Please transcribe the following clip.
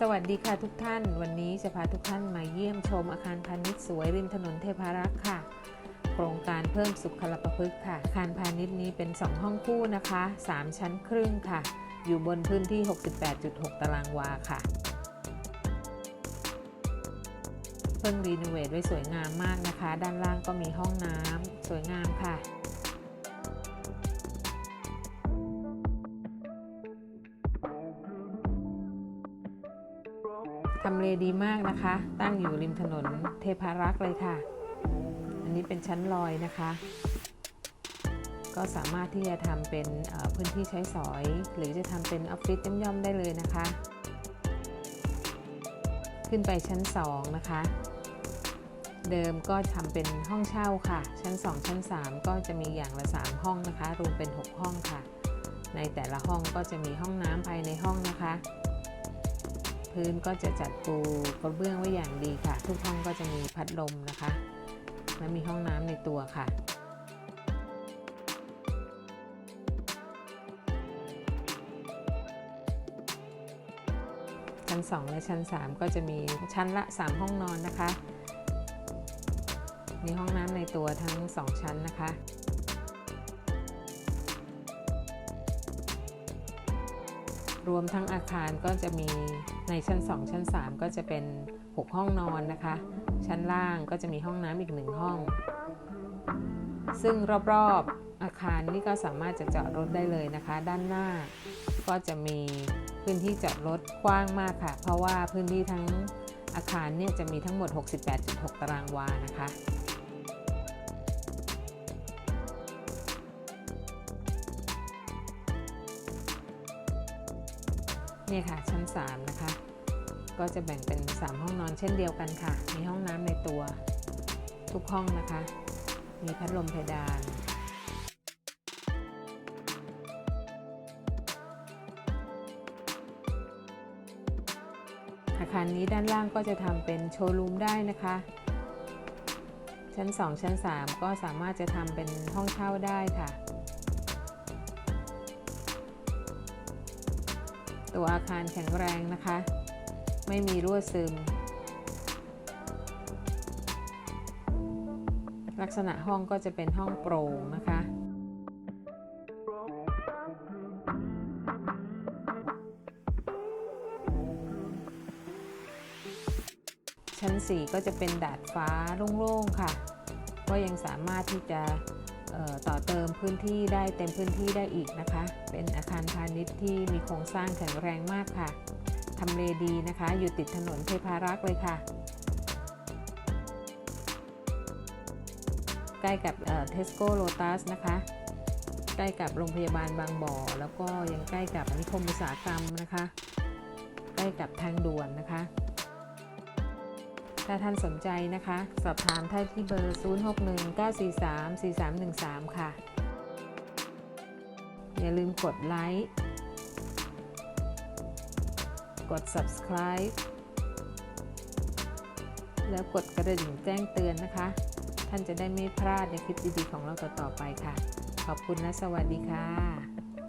สวัสดีค่ะทุกท่าน วันนี้จะพาทุกท่านมาเยี่ยมชมอาคารพาณิชย์สวยริมถนนเทพารักษ์ค่ะ โครงการเพิ่มสุขลประพฤกษ์ค่ะ อาคารพาณิชย์นี้เป็น 2 ห้องคู่นะคะ 3 ชั้นครึ่งค่ะ อยู่บนพื้นที่ 68.6 ตารางวาค่ะ เพิ่งรีโนเวทไว้สวยงามมากนะคะ ด้านล่างก็มีห้องน้ำสวยงามค่ะ ทำเลดีมากนะคะ ตั้งอยู่ริมถนนเทพารักษ์เลยค่ะ อันนี้เป็นชั้นลอยนะคะ ก็สามารถที่จะทำเป็นพื้นที่ใช้สอย หรือจะทำเป็นออฟฟิศย่อมๆได้เลยนะคะ ขึ้นไปชั้น 2 นะคะเดิมก็ทำเป็นห้องเช่าค่ะ ชั้น 2 ชั้น 3 ก็จะมีอย่างละ 3 ห้องนะคะ รวมเป็น 6 ห้องค่ะ ในแต่ละห้องก็จะมีห้องน้ำภายในห้องนะคะ พื้นก็จะจัดปูกระเบื้องไว้อย่างดีค่ะ ทุกห้องก็จะมีพัดลมนะคะ และมีห้องน้ำในตัวค่ะชั้น 2 และชั้น 3 ก็จะมีชั้นละ 3 ห้องนอนนะคะ มีห้องน้ำในตัวทั้ง 2 ชั้นนะคะ รวมทั้งอาคารก็จะมีในชั้น 2 ชั้น 3 ก็จะเป็น 6 ห้องนอนนะคะ ชั้นล่างก็จะมีห้องน้ำอีกหนึ่งห้อง ซึ่งรอบๆอาคารนี่ก็สามารถจะจอดรถได้เลยนะคะ ด้านหน้าก็จะมีพื้นที่จอดรถกว้างมากค่ะ เพราะว่าพื้นที่ทั้งอาคารเนี่ยจะมีทั้งหมด 68.6 ตารางวานะคะ นี่ค่ะชั้น 3 นะคะ ก็จะแบ่งเป็น 3 ห้องนอนเช่นเดียวกันค่ะ มีห้องน้ำในตัวทุกห้องนะคะ มีพัดลมเพดานอาคารนี้ด้านล่างก็จะทำเป็นโชว์รูมได้นะคะ ชั้น 2 ชั้น 3 ก็สามารถจะทำเป็นห้องเช่าได้ค่ะ ตัวอาคารแข็งแรงนะคะ ไม่มีรั่วซึม ลักษณะห้องก็จะเป็นห้องโปร่งนะคะชั้น 4 ก็จะเป็นดาดฟ้าโล่งๆค่ะ ก็ยังสามารถที่จะ ต่อเติมพื้นที่ได้เต็มพื้นที่ได้อีกนะคะ เป็นอาคารพาณิชย์ที่มีโครงสร้างแข็งแรงมากค่ะทำเลดีนะคะ อยู่ติดถนนเทพารักษ์เลยค่ะ ใกล้กับเทสโก้โลตัสนะคะ ใกล้กับโรงพยาบาลบางบ่อ แล้วก็ยังใกล้กับนิคมอุตสาหกรรมนะคะ ใกล้กับทางด่วนนะคะ ถ้าท่านสนใจนะคะ สอบถามได้ที่เบอร์ 0619434313 ค่ะ อย่าลืมกดไลค์ กด subscribe แล้วกดกระดิ่งแจ้งเตือนนะคะ ท่านจะได้ไม่พลาดในคลิปดีๆของเราต่อๆไปค่ะ ขอบคุณและสวัสดีค่ะ